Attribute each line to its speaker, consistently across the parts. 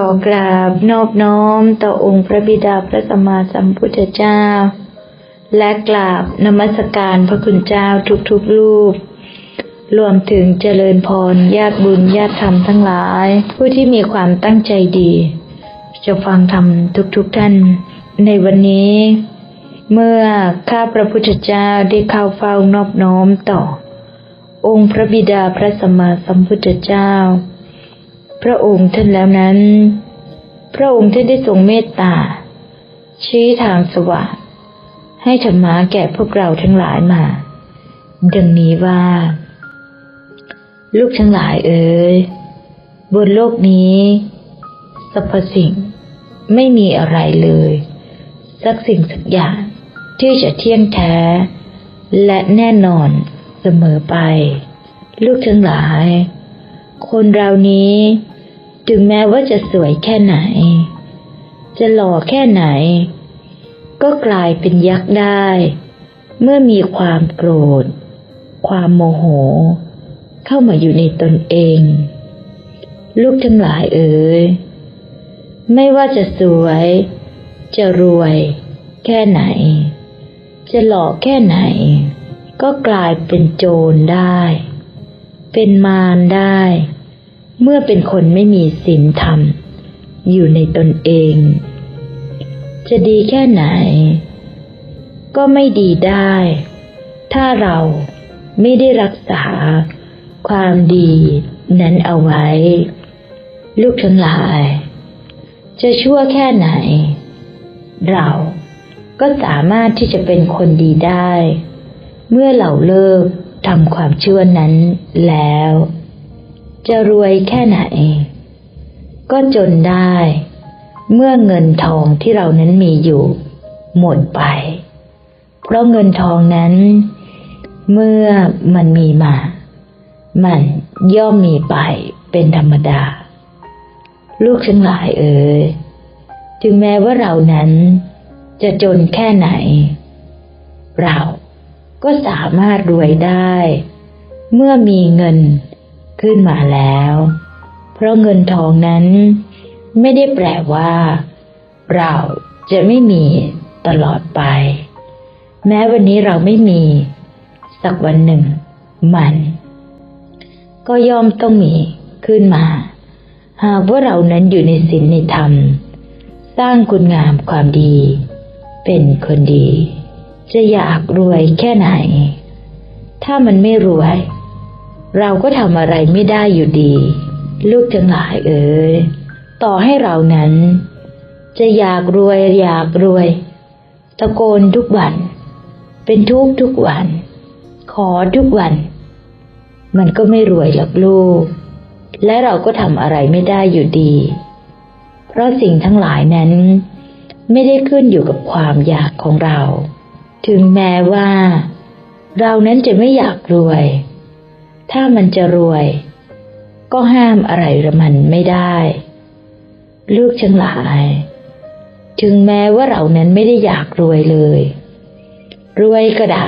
Speaker 1: ขอกราบนอบน้อมต่อองค์พระบิดาพระสัมมาสัมพุทธเจ้า และกราบนมัสการพระคุณเจ้าทุกๆรูป รวมถึงเจริญพรญาติบุญญาติธรรมทั้งหลาย ผู้ที่มีความตั้งใจดี จะฟังธรรมทุกๆท่าน ในวันนี้ เมื่อข้าพระพุทธเจ้าได้เข้าเฝ้านอบน้อมต่อ องค์พระบิดาพระสัมมาสัมพุทธเจ้า พระองค์ท่านแล้วนั้น พระองค์ท่านได้ทรงเมตตา ชี้ทางสว่างให้ธรรมะแก่พวกเราทั้งหลายมา ดังนี้ว่า ลูกทั้งหลายเอ๋ยบนโลกนี้สรรพสิ่งไม่มีอะไรเลย สักสิ่งสักอย่างที่จะเที่ยงแท้ และแน่นอนเสมอไป ลูกทั้งหลาย คนเรานี้ ถึงแม้ว่าจะสวยแค่ไหน จะหล่อแค่ไหน ก็กลายเป็นยักษ์ได้ เมื่อมีความโกรธ ความโมโห เข้ามาอยู่ในตนเอง ลูกทั้งหลายเอ๋ยไม่ว่าจะสวย จะรวย แค่ไหน จะหล่อแค่ไหน ก็กลายเป็นโจรได้ เป็นมารได้ เมื่อเป็นคนไม่มีศีลธรรม อยู่ในตนเอง จะดีแค่ไหน ก็ไม่ดีได้ ถ้าเราไม่ได้รักษาความดีนั้นเอาไว้ ลูกทั้งหลาย จะชั่วแค่ไหน เราก็สามารถที่จะเป็นคนดีได้ เมื่อเราเลิกทำความชั่วนั้นแล้ว จะรวยแค่ไหน ก็จนได้ เมื่อเงินทองที่เรานั้นมีอยู่ หมดไป เพราะเงินทองนั้น เมื่อมันมีมา มันย่อมมีไปเป็นธรรมดา ลูกทั้งหลายเอ๋ยถึงแม้ว่าเรานั้นจะจนแค่ไหน เราก็สามารถรวยได้ เมื่อมีเงิน ขึ้นมาแล้ว เพราะเงินทองนั้น ไม่ได้แปลว่า เราจะไม่มีตลอดไป แม้วันนี้เราไม่มี สักวันหนึ่ง มัน ก็ย่อมต้องมีขึ้นมา หากว่าเรานั้นอยู่ในศีลในธรรม สร้างคุณงามความดี เป็นคนดี จะอยากรวยแค่ไหน ถ้ามันไม่รวย เราก็ทำอะไรไม่ได้อยู่ดี ลูกทั้งหลายเอ๋ยต่อให้เรานั้น จะอยากรวยอยากรวย ตะโกนทุกวัน เป็นทุกทุกวัน ขอทุกวัน มันก็ไม่รวยหรอกลูก และเราก็ทำอะไรไม่ได้อยู่ดี เพราะสิ่งทั้งหลายนั้น ไม่ได้ขึ้นอยู่กับความอยากของเรา ถึงแม้ว่า เรานั้นจะไม่อยากรวย ถ้ามันจะรวย ก็ห้ามอะไรมันไม่ได้ ลูกทั้งหลาย ถึงแม้ว่าเรานั้นไม่ได้อยากรวยเลย รวยก็ได้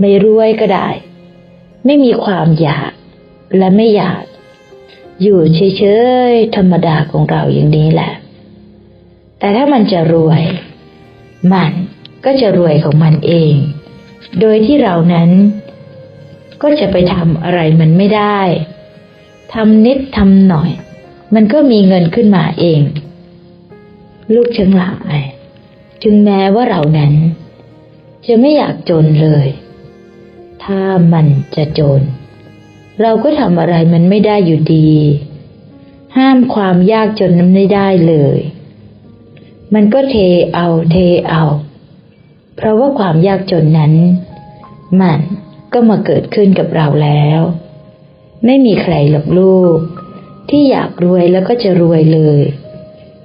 Speaker 1: ไม่รวยก็ได้ ไม่มีความอยากและไม่อยาก อยู่เฉยๆธรรมดาของเราอย่างนี้แหละ แต่ถ้ามันจะรวย มันก็จะรวยของมันเอง โดยที่เรานั้น ก็จะไปทำอะไรมันไม่ได้ทำนิดทำหน่อย มันก็มีเงินขึ้นมาเอง ลูกทั้งหลายถึงแม้ว่าเรานั้น จะไม่อยากจนเลย ถ้ามันจะจน เราก็ทำอะไรมันไม่ได้อยู่ดี ห้ามความยากจนนั้นไม่ได้เลย มันก็เทเอาเทเอา เพราะว่าความยากจนนั้น มัน ก็มาเกิดขึ้นกับเราแล้ว ไม่มีใครหรอกลูก ที่อยากรวยแล้วก็จะรวยเลย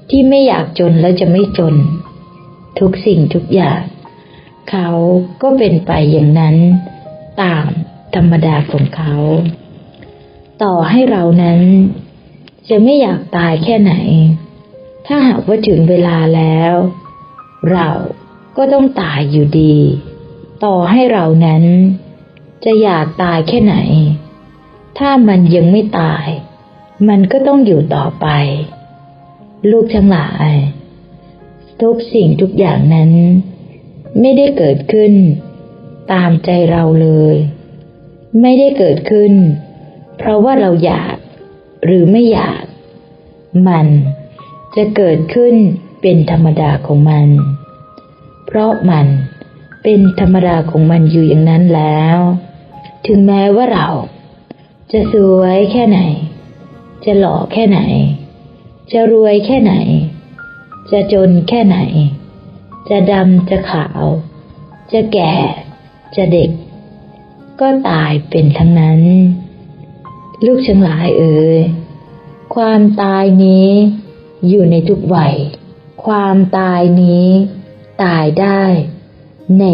Speaker 1: ที่ไม่อยากจนแล้วจะไม่จน ทุกสิ่งทุกอย่าง เขาก็เป็นไปอย่างนั้น ตามธรรมดาของเขา ต่อให้เรานั้น จะไม่อยากตายแค่ไหน ถ้าหากว่าถึงเวลาแล้ว เราก็ต้องตายอยู่ดี ต่อให้เรานั้น จะอยากตายแค่ไหน ถ้ามันยังไม่ตาย มันก็ต้องอยู่ต่อไป ลูกทั้งหลายทุกสิ่งทุกอย่างนั้น ไม่ได้เกิดขึ้น ตามใจเราเลย ไม่ได้เกิดขึ้น เพราะว่าเราอยากหรือไม่อยาก มันจะเกิดขึ้นเป็นธรรมดาของมัน เพราะมันเป็นธรรมดาของมันอยู่อย่างนั้นแล้ว ถึงแม้ว่าเรา จะสวยแค่ไหน จะหล่อแค่ไหน จะรวยแค่ไหน จะจนแค่ไหน จะดำจะขาว จะแก่ จะเด็ก ก็ตายเป็นทั้งนั้น ลูกทั้งหลายเอ่ยความตายนี้อยู่ในทุกวัย ความตายนี้ตายได้ใน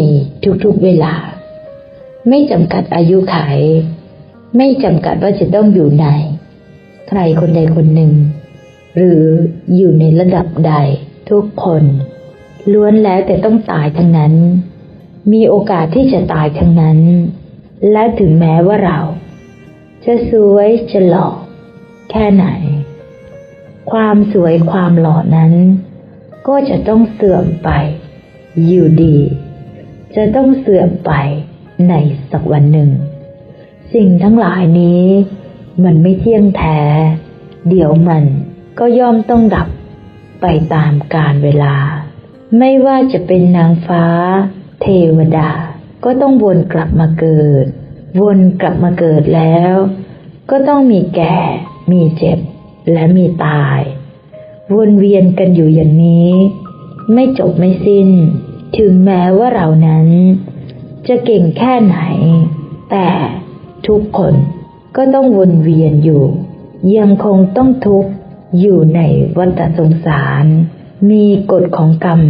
Speaker 1: ทุกๆเวลา ไม่จำกัดอายุไข ไม่จำกัดว่าจะต้องอยู่ใน ใครคนใดคนหนึ่ง หรืออยู่ในระดับใดทุกคน ล้วนแล้วแต่ต้องตายทั้งนั้น มีโอกาสที่จะตายทั้งนั้น และถึงแม้ว่าเรา จะสวยจะหล่อแค่ไหน ความสวยความหล่อนั้น ก็จะต้องเสื่อมไป อยู่ดี จะต้องเสื่อมไป ในสักวันหนึ่ง สิ่งทั้งหลายนี้ มันไม่เที่ยงแท้ เดี๋ยวมันก็ย่อมต้องดับไปตามกาลเวลา ไม่ว่าจะเป็นนางฟ้า เทวดา ก็ต้องวนกลับมาเกิด วนกลับมาเกิดแล้ว ก็ต้องมีแก่ มีเจ็บ และมีตาย วนเวียนกันอยู่อย่างนี้ ไม่จบไม่สิ้น ถึงแม้ว่าเรานั้น จะเก่งแค่ไหน แต่ทุกคนก็ต้องวนเวียนอยู่ ยังคงต้องทุกข์อยู่ในวัฏสงสาร มีกฎของกรรม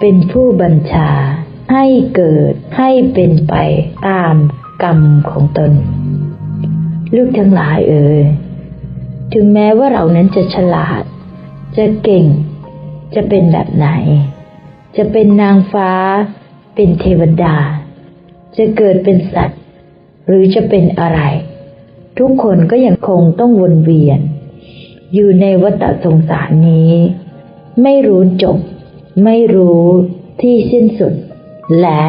Speaker 1: เป็นผู้บัญชา ให้เกิดให้เป็นไปตามกรรมของตน ลูกทั้งหลายเอ่ยถึงแม้ว่าเรานั้นจะฉลาด จะเก่ง จะเป็นแบบไหน จะเป็นนางฟ้า เป็นเทวดา จะเกิดเป็นสัตว์ หรือจะเป็นอะไร ทุกคนก็ยังคงต้องวนเวียน อยู่ในวัฏสงสารนี้ ไม่รู้จบ ไม่รู้ที่สิ้นสุด และ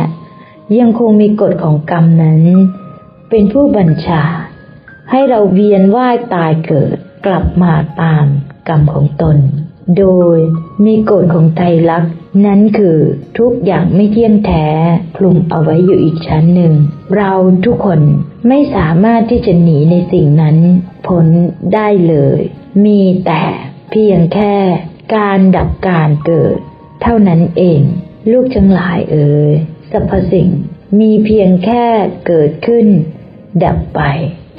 Speaker 1: ยังคงมีกฎของกรรมนั้น เป็นผู้บัญชา ให้เราเวียนว่ายตายเกิดกลับมาตามกรรมของตน โดยมีกฎของไตรลักษณ์นั้นคือทุกอย่างไม่เที่ยงแท้คลุมเอาไว้อยู่อีกชั้นหนึ่ง เราทุกคนไม่สามารถที่จะหนีในสิ่งนั้นพ้นได้เลย มีแต่เพียงแค่การดับการเกิด เท่านั้นเอง ลูกทั้งหลายเอ่ยสรรพสิ่งมีเพียงแค่เกิดขึ้น ดับไป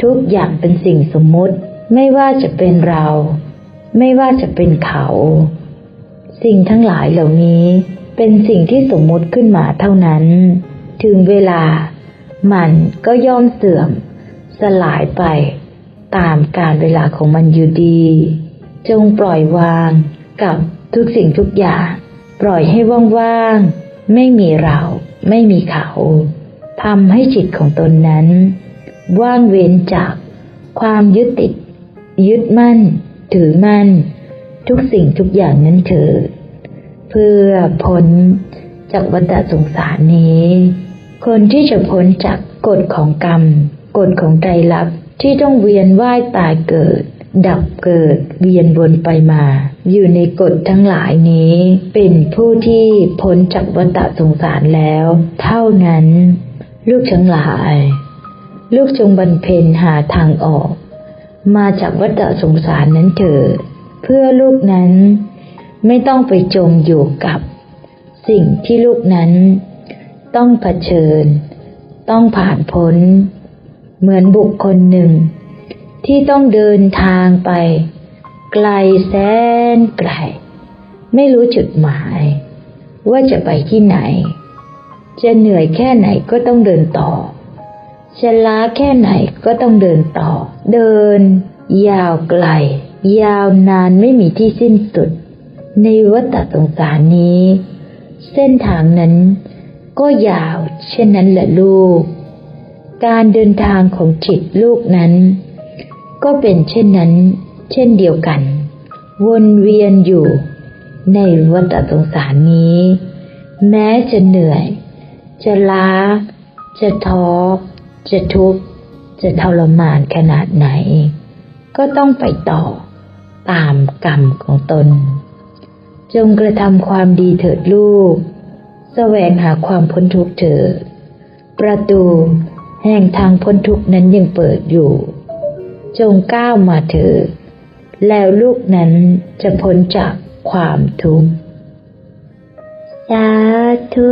Speaker 1: ทุกอย่างเป็นสิ่งสมมติ ไม่ว่าจะเป็นเรา ไม่ว่าจะเป็นเขา สิ่งทั้งหลายเหล่านี้เป็นสิ่งที่สมมุติขึ้นมาเท่านั้น ถึงเวลา มันก็ย่อมเสื่อม สลายไป ตามการเวลาของมันอยู่ดี จงปล่อยวางกับทุกสิ่งทุกอย่าง ปล่อยให้ว่างๆ ไม่มีเรา ไม่มีเขาทำให้จิตของตนนั้น ว่างเว้นจากความยึดติด ยึดมั่น ถือมั่น ทุกสิ่งทุกอย่างนั้นเถิด เพื่อพ้นจากวัฏสงสารนี้ คนที่จะพ้นจากกฎของกรรม กฎของไตรลักษณ์ที่ต้องเวียนว่ายตายเกิด ดับเกิด เวียนวนไปมา อยู่ในกฎทั้งหลายนี้ เป็นผู้ที่พ้นจากวัฏสงสารแล้ว เท่านั้น ลูกทั้งหลาย ลูกจงบรรเพ็ญหาทางออก มาจากวัฏสงสารนั้นเถิดเพื่อลูกนั้นไม่ต้องไปจมอยู่กับ สิ่งที่ลูกนั้น ต้องเผชิญ ต้องผ่านพ้น เหมือนบุคคลหนึ่ง ที่ต้องเดินทางไป ไกลแสนไกล ไม่รู้จุดหมาย ว่าจะไปที่ไหน จะเหนื่อยแค่ไหนก็ต้องเดินต่อ จะล้าแค่ไหนก็ต้องเดินต่อ เดิน ยาวไกล ยาวนานไม่มีที่สิ้นสุด ในวัฏสงสารนี้ เส้นทางนั้นก็ยาวเช่นนั้นแหละลูก การเดินทางของจิตลูกนั้น ก็เป็นเช่นนั้น เช่นเดียวกัน วนเวียนอยู่ในวัฏสงสารนี้ แม้จะเหนื่อย จะล้า จะท้อ จะทุกข์จะทรมานขนาดไหน ก็ต้องไปต่อตามกรรมของตน จงกระทำความดีเถิดลูกแสวงหาความพ้นทุกข์เถิด ประตูแห่งทางพ้นทุกข์นั้นยังเปิดอยู่ จงก้าวมาเถิด แล้วลูกนั้นจะพ้นจากความทุกข์สาธุ